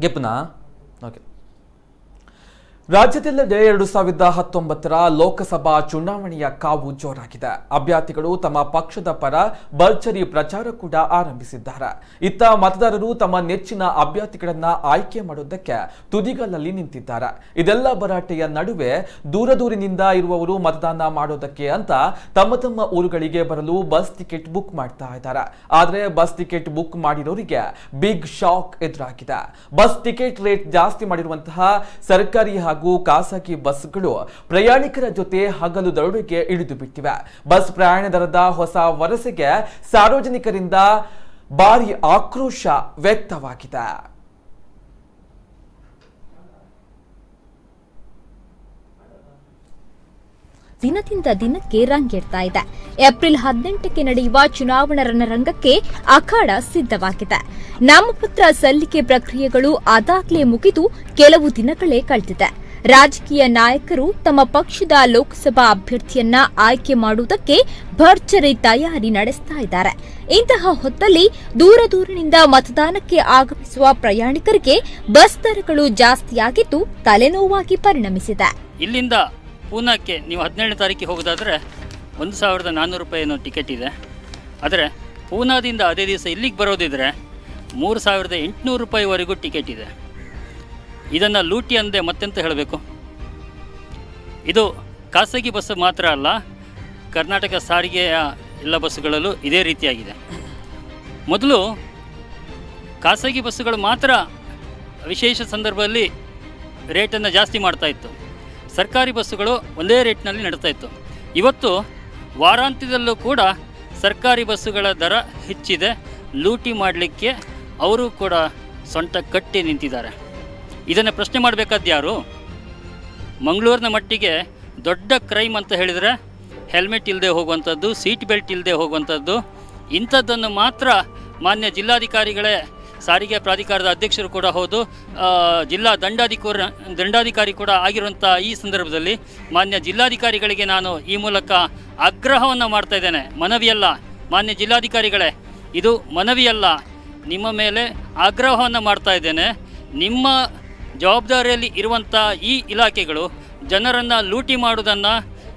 예쁘나? 오케이. ರಾಜ್ಯದೆಲ್ಲೆಡೆ ಎರಡು ಸಾವಿರದ ಹತ್ತೊಂಬತ್ತರ ಲೋಕಸಭಾ ಚುನಾವಣೆಯ ಕಾವು ಜೋರಾಗಿದೆ. ಅಭ್ಯರ್ಥಿಗಳು ತಮ್ಮ ಪಕ್ಷದ ಪರ ಭರ್ಜರಿ ಪ್ರಚಾರ ಕೂಡ ಆರಂಭಿಸಿದ್ದಾರೆ. ಇತ್ತ ಮತದಾರರು ತಮ್ಮ ನೆಚ್ಚಿನ ಅಭ್ಯರ್ಥಿಗಳನ್ನ ಆಯ್ಕೆ ಮಾಡುವುದಕ್ಕೆ ತುದಿಗಲ್ಲಲ್ಲಿ ನಿಂತಿದ್ದಾರೆ. ಇದೆಲ್ಲ ಭರಾಟೆಯ ನಡುವೆ ದೂರ ದೂರಿನಿಂದ ಇರುವವರು ಮತದಾನ ಮಾಡೋದಕ್ಕೆ ಅಂತ ತಮ್ಮ ತಮ್ಮ ಊರುಗಳಿಗೆ ಬರಲು ಬಸ್ ಟಿಕೆಟ್ ಬುಕ್ ಮಾಡ್ತಾ ಇದ್ದಾರೆ. ಆದರೆ ಬಸ್ ಟಿಕೆಟ್ ಬುಕ್ ಮಾಡಿರೋರಿಗೆ ಬಿಗ್ ಶಾಕ್ ಎದುರಾಗಿದೆ. ಬಸ್ ಟಿಕೆಟ್ ರೇಟ್ ಜಾಸ್ತಿ ಮಾಡಿರುವಂತಹ ಸರ್ಕಾರಿ ಹಾಗೂ ಖಾಸಗಿ ಬಸ್ಗಳು ಪ್ರಯಾಣಿಕರ ಜೊತೆ ಹಗಲು ದರೋಡೆಗೆ ಇಳಿದು ಬಿಟ್ಟಿವೆ. ಬಸ್ ಪ್ರಯಾಣ ದರದ ಹೊಸ ವರಸೆಗೆ ಸಾರ್ವಜನಿಕರಿಂದ ಭಾರಿ ಆಕ್ರೋಶ ವ್ಯಕ್ತವಾಗಿದೆ. ದಿನದಿಂದ ದಿನಕ್ಕೆ ರಂಗೇರ್ತಾ ಇದೆ. ಏಪ್ರಿಲ್ ಹದಿನೆಂಟಕ್ಕೆ ನಡೆಯುವ ಚುನಾವಣಾ ರಣರಂಗಕ್ಕೆ ಅಖಾಡ ಸಿದ್ಧವಾಗಿದೆ. ನಾಮಪತ್ರ ಸಲ್ಲಿಕೆ ಪ್ರಕ್ರಿಯೆಗಳು ಅದಾಗಲೇ ಮುಗಿದು ಕೆಲವು ದಿನಗಳೇ ಕಳೆದಿದೆ. ರಾಜಕೀಯ ನಾಯಕರು ತಮ್ಮ ಪಕ್ಷದ ಲೋಕಸಭಾ ಅಭ್ಯರ್ಥಿಯನ್ನ ಆಯ್ಕೆ ಮಾಡುವುದಕ್ಕೆ ಭರ್ಜರಿ ತಯಾರಿ ನಡೆಸ್ತಾ ಇದ್ದಾರೆ. ಇಂತಹ ಹೊತ್ತಲ್ಲಿ ದೂರ ದೂರಿನಿಂದ ಮತದಾನಕ್ಕೆ ಆಗಮಿಸುವ ಪ್ರಯಾಣಿಕರಿಗೆ ಬಸ್ ದರಗಳು ಜಾಸ್ತಿಯಾಗಿದ್ದು ತಲೆನೋವಾಗಿ ಪರಿಣಮಿಸಿದೆ. ಇಲ್ಲಿಂದ ಪೂನಾಕ್ಕೆ ನೀವು ಹದಿನೇಳನೇ ತಾರೀಕಿಗೆ ಹೋಗೋದಾದರೆ ಒಂದು ಸಾವಿರದ ನಾನ್ನೂರು ರೂಪಾಯಿನೋ ಟಿಕೆಟ್ ಇದೆ. ಆದರೆ ಪೂನಾದಿಂದ ಅದೇ ದಿವಸ ಇಲ್ಲಿಗೆ ಬರೋದಿದ್ರೆ ಮೂರು ಸಾವಿರದ ಎಂಟುನೂರು ರೂಪಾಯಿವರೆಗೂ ಟಿಕೆಟ್ ಇದೆ. ಇದನ್ನು ಲೂಟಿ ಅಂದೆ ಮತ್ತೆಂತ ಹೇಳಬೇಕು? ಇದು ಖಾಸಗಿ ಬಸ್ ಮಾತ್ರ ಅಲ್ಲ, ಕರ್ನಾಟಕ ಸಾರಿಗೆಯ ಎಲ್ಲ ಬಸ್ಸುಗಳಲ್ಲೂ ಇದೇ ರೀತಿಯಾಗಿದೆ. ಮೊದಲು ಖಾಸಗಿ ಬಸ್ಸುಗಳು ಮಾತ್ರ ವಿಶೇಷ ಸಂದರ್ಭದಲ್ಲಿ ರೇಟನ್ನು ಜಾಸ್ತಿ ಮಾಡ್ತಾ ಇತ್ತು. ಸರ್ಕಾರಿ ಬಸ್ಸುಗಳು ಒಂದೇ ರೇಟ್ನಲ್ಲಿ ನಡೀತಾ ಇತ್ತು. ಇವತ್ತು ವಾರಾಂತ್ಯದಲ್ಲೂ ಕೂಡ ಸರ್ಕಾರಿ ಬಸ್ಸುಗಳ ದರ ಹೆಚ್ಚಿದೆ. ಲೂಟಿ ಮಾಡಲಿಕ್ಕೆ ಅವರು ಕೂಡ ಸೊಂಟ ಕಟ್ಟಿ ನಿಂತಿದ್ದಾರೆ. ಇದನ್ನು ಪ್ರಶ್ನೆ ಮಾಡಬೇಕಾದ್ದು ಯಾರು? ಮಂಗಳೂರಿನ ಮಟ್ಟಿಗೆ ದೊಡ್ಡ ಕ್ರೈಮ್ ಅಂತ ಹೇಳಿದರೆ ಹೆಲ್ಮೆಟ್ ಇಲ್ಲದೆ ಹೋಗುವಂಥದ್ದು, ಸೀಟ್ ಬೆಲ್ಟ್ ಇಲ್ಲದೆ ಹೋಗುವಂಥದ್ದು, ಇಂಥದ್ದನ್ನು ಮಾತ್ರ ಮಾನ್ಯ ಜಿಲ್ಲಾಧಿಕಾರಿಗಳೇ, ಸಾರಿಗೆ ಪ್ರಾಧಿಕಾರದ ಅಧ್ಯಕ್ಷರು ಕೂಡ ಹೌದು ಜಿಲ್ಲಾ ದಂಡಾಧಿಕಾರ, ದಂಡಾಧಿಕಾರಿ ಕೂಡ ಆಗಿರುವಂಥ ಈ ಸಂದರ್ಭದಲ್ಲಿ ಮಾನ್ಯ ಜಿಲ್ಲಾಧಿಕಾರಿಗಳಿಗೆ ನಾನು ಈ ಮೂಲಕ ಆಗ್ರಹವನ್ನು ಮಾಡ್ತಾ ಇದ್ದೇನೆ. ಮನವಿಯಲ್ಲ, ಮಾನ್ಯ ಜಿಲ್ಲಾಧಿಕಾರಿಗಳೇ, ಇದು ಮನವಿಯಲ್ಲ. ನಿಮ್ಮ ಮೇಲೆ ಆಗ್ರಹವನ್ನು ಮಾಡ್ತಾ ಇದ್ದೇನೆ. ನಿಮ್ಮ ಜವಾಬ್ದಾರಿಯಲ್ಲಿ ಇರುವಂಥ ಈ ಇಲಾಖೆಗಳು ಜನರನ್ನು ಲೂಟಿ ಮಾಡುವುದನ್ನು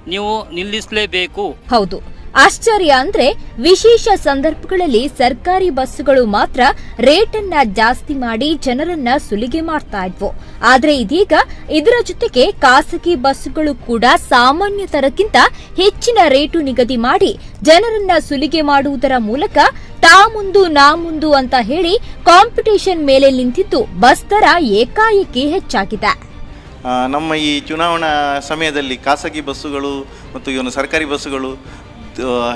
ನೀವು ನಿಲ್ಲಿಸಲೇಬೇಕು. ಹೌದು. ಆಶ್ಚರ್ಯ ಅಂದ್ರೆ ವಿಶೇಷ ಸಂದರ್ಭಗಳಲ್ಲಿ ಸರ್ಕಾರಿ ಬಸ್ಸುಗಳು ಮಾತ್ರ ರೇಟನ್ನ ಜಾಸ್ತಿ ಮಾಡಿ ಜನರನ್ನ ಸುಲಿಗೆ ಮಾಡ್ತಾ ಇದ್ವು. ಆದ್ರೆ ಇದೀಗ ಇದರ ಜೊತೆಗೆ ಖಾಸಗಿ ಬಸ್ಸುಗಳು ಕೂಡ ಸಾಮಾನ್ಯ ತರಕ್ಕಿಂತ ಹೆಚ್ಚಿನ ರೇಟು ನಿಗದಿ ಮಾಡಿ ಜನರನ್ನ ಸುಲಿಗೆ ಮಾಡುವುದರ ಮೂಲಕ ತಾ ಮುಂದು ನಾ ಮುಂದು ಅಂತ ಹೇಳಿ ಕಾಂಪಿಟೇಷನ್ ಮೇಲೆ ನಿಂತಿದ್ದು ಬಸ್ ದರ ಏಕಾಏಕಿ ಹೆಚ್ಚಾಗಿದೆ. ನಮ್ಮ ಈ ಚುನಾವಣಾ ಸಮಯದಲ್ಲಿ ಖಾಸಗಿ ಬಸ್ಸುಗಳು ಮತ್ತು ಇವನು ಸರ್ಕಾರಿ ಬಸ್ಸುಗಳು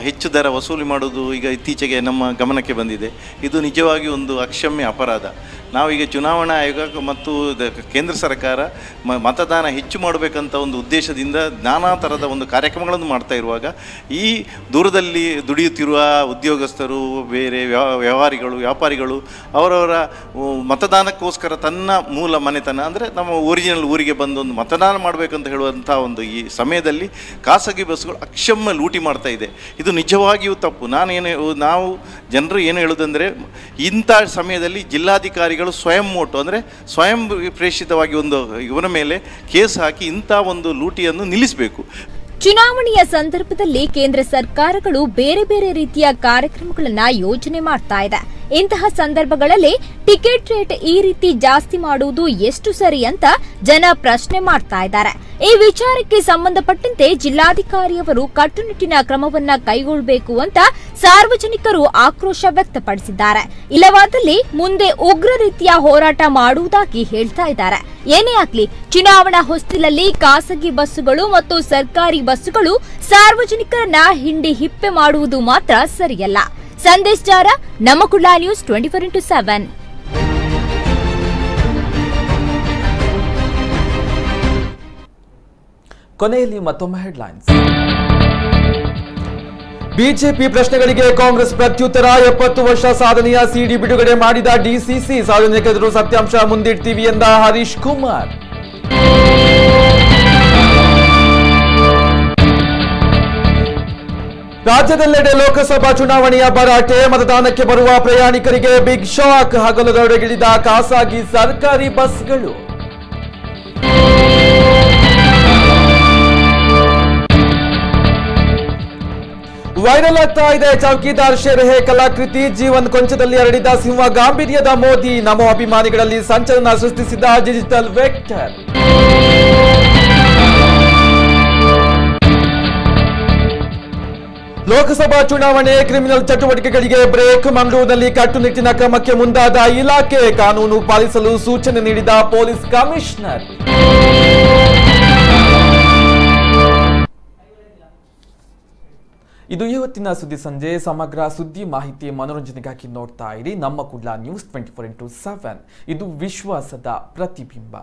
ಹೆಚ್ಚು ದರ ವಸೂಲಿ ಮಾಡೋದು ಈಗ ಇತ್ತೀಚೆಗೆ ನಮ್ಮ ಗಮನಕ್ಕೆ ಬಂದಿದೆ. ಇದು ನಿಜವಾಗಿ ಒಂದು ಅಕ್ಷಮ್ಯ ಅಪರಾಧ. ನಾವೀಗ ಚುನಾವಣಾ ಆಯೋಗ ಮತ್ತು ಕೇಂದ್ರ ಸರ್ಕಾರ ಮತದಾನ ಹೆಚ್ಚು ಮಾಡಬೇಕಂತ ಒಂದು ಉದ್ದೇಶದಿಂದ ನಾನಾ ಥರದ ಒಂದು ಕಾರ್ಯಕ್ರಮಗಳನ್ನು ಮಾಡ್ತಾ ಇರುವಾಗ ಈ ದೂರದಲ್ಲಿ ದುಡಿಯುತ್ತಿರುವ ಉದ್ಯೋಗಸ್ಥರು, ಬೇರೆ ವ್ಯವ- ವ್ಯವಹಾರಿಗಳು, ವ್ಯಾಪಾರಿಗಳು ಅವರವರ ಮತದಾನಕ್ಕೋಸ್ಕರ ತನ್ನ ಮೂಲ ಮನೆತನ ಅಂದರೆ ನಮ್ಮ ಒರಿಜಿನಲ್ ಊರಿಗೆ ಬಂದು ಒಂದು ಮತದಾನ ಮಾಡಬೇಕಂತ ಹೇಳುವಂಥ ಒಂದು ಈ ಸಮಯದಲ್ಲಿ ಖಾಸಗಿ ಬಸ್ಗಳು ಅಕ್ಷಮ್ಮ ಲೂಟಿ ಮಾಡ್ತಾ ಇದೆ. ಇದು ನಿಜವಾಗಿಯೂ ತಪ್ಪು. ನಾನೇನು ನಾವು ಜನರು ಏನು ಹೇಳೋದಂದರೆ ಇಂಥ ಸಮಯದಲ್ಲಿ ಜಿಲ್ಲಾಧಿಕಾರಿಗಳು ಸ್ವಯಂ ಮೋಟು, ಅಂದರೆ ಸ್ವಯಂ ಪ್ರೇಷಿತವಾಗಿ ಒಂದು ಇವರ ಮೇಲೆ ಕೇಸ್ ಹಾಕಿ ಇಂಥ ಒಂದು ಲೂಟಿಯನ್ನು ನಿಲ್ಲಿಸಬೇಕು. ಚುನಾವಣೆಯ ಸಂದರ್ಭದಲ್ಲಿ ಕೇಂದ್ರ ಸರ್ಕಾರಗಳು ಬೇರೆ ಬೇರೆ ರೀತಿಯ ಕಾರ್ಯಕ್ರಮಗಳನ್ನು ಯೋಜನೆ ಮಾಡ್ತಾ ಇದೆ. ಇಂತಹ ಸಂದರ್ಭಗಳಲ್ಲಿ ಟಿಕೆಟ್ ರೇಟ್ ಈ ರೀತಿ ಜಾಸ್ತಿ ಮಾಡುವುದು ಎಷ್ಟು ಸರಿ ಅಂತ ಜನ ಪ್ರಶ್ನೆ ಮಾಡ್ತಾ ಇದ್ದಾರೆ. ಈ ವಿಚಾರಕ್ಕೆ ಸಂಬಂಧಪಟ್ಟಂತೆ ಜಿಲ್ಲಾಧಿಕಾರಿಯವರು ಕಟ್ಟುನಿಟ್ಟಿನ ಕ್ರಮವನ್ನ ಕೈಗೊಳ್ಳಬೇಕು ಅಂತ ಸಾರ್ವಜನಿಕರು ಆಕ್ರೋಶ ವ್ಯಕ್ತಪಡಿಸಿದ್ದಾರೆ. ಇಲ್ಲವಾದಲ್ಲಿ ಮುಂದೆ ಉಗ್ರ ರೀತಿಯ ಹೋರಾಟ ಮಾಡುವುದಾಗಿ ಹೇಳ್ತಾ ಇದ್ದಾರೆ. ಏನೇ ಆಗ್ಲಿ, ಚುನಾವಣಾ ಹೊಸ್ತಿಲಲ್ಲಿ ಖಾಸಗಿ ಬಸ್ಸುಗಳು ಮತ್ತು ಸರ್ಕಾರಿ ಬಸ್ಸುಗಳು ಸಾರ್ವಜನಿಕರನ್ನ ಹಿಂಡಿ ಹಿಪ್ಪೆ ಮಾಡುವುದು ಮಾತ್ರ ಸರಿಯಲ್ಲ. ಸಂದೇಶ್ ಜಾರ, ನಮ್ಮ Kudla news twenty four into seven. ಕೊನೆಯಲ್ಲಿ ಮತ್ತೊಮ್ಮೆ ಹೆಡ್ಲೈನ್ಸ್. ಬಿಜೆಪಿ ಪ್ರಶ್ನೆಗಳಿಗೆ ಕಾಂಗ್ರೆಸ್ ಪ್ರತ್ಯುತ್ತರ, ಎಪ್ಪತ್ತು ವರ್ಷ ಸಾಧನೆಯ ಸಿಡಿ ಬಿಡುಗಡೆ ಮಾಡಿದ ಡಿಸಿಸಿ ಸಾರ್ವಜನಿಕರು ಸತ್ಯಾಂಶ ಮುಂದಿಡ್ತೀವಿ ಎಂದ ಹರೀಶ್ ಕುಮಾರ್. ರಾಜ್ಯದೆಲ್ಲೆಡೆ ಲೋಕಸಭಾ ಚುನಾವಣೆಯ ಭರಾಟೆ, ಮತದಾನಕ್ಕೆ ಬರುವ ಪ್ರಯಾಣಿಕರಿಗೆ ಬಿಗ್ ಶಾಕ್, ಹಗಲುದೊಡಗಿಳಿದ ಖಾಸಗಿ ಸರ್ಕಾರಿ ಬಸ್ಗಳು. ವೈರಲ್ ಆಗ್ತಾ ಇದೆ ಚೌಕಿದಾರ್ ಶೆರೆಹೆ ಕಲಾಕೃತಿ, ಜೀವನ್ ಕೊಂಚದಲ್ಲಿ ಹರಡಿದ ಸಿಂಹ ಗಾಂಭೀರ್ಯದ ಮೋದಿ ನಮೋ ಅಭಿಮಾನಿಗಳಲ್ಲಿ ಸಂಚಲನ ಸೃಷ್ಟಿಸಿದ ಡಿಜಿಟಲ್ ವೆಕ್ಟರ್. ಲೋಕಸಭಾ ಚುನಾವಣೆ, ಕ್ರಿಮಿನಲ್ ಚಟುವಟಿಕೆಗಳಿಗೆ ಬ್ರೇಕ್, ಮಂಗಳೂರಿನಲ್ಲಿ ಕಟ್ಟುನಿಟ್ಟಿನ ಕ್ರಮಕ್ಕೆ ಮುಂದಾದ ಇಲಾಖೆ ಕಾನೂನು ಪಾಲಿಸಲು ಸೂಚನೆ ನೀಡಿದ ಪೊಲೀಸ್ ಕಮಿಷನರ್. ಇದು ಇವತ್ತಿನ ಸುದ್ದಿ ಸಂಜೆ. ಸಮಗ್ರ ಸುದ್ದಿ ಮಾಹಿತಿ ಮನೋರಂಜನೆಗಾಗಿ ನೋಡ್ತಾ ಇರಿ. ನಮ್ಮ Kudla news twenty four into seven ಇದು ವಿಶ್ವಾಸದ ಪ್ರತಿಬಿಂಬ.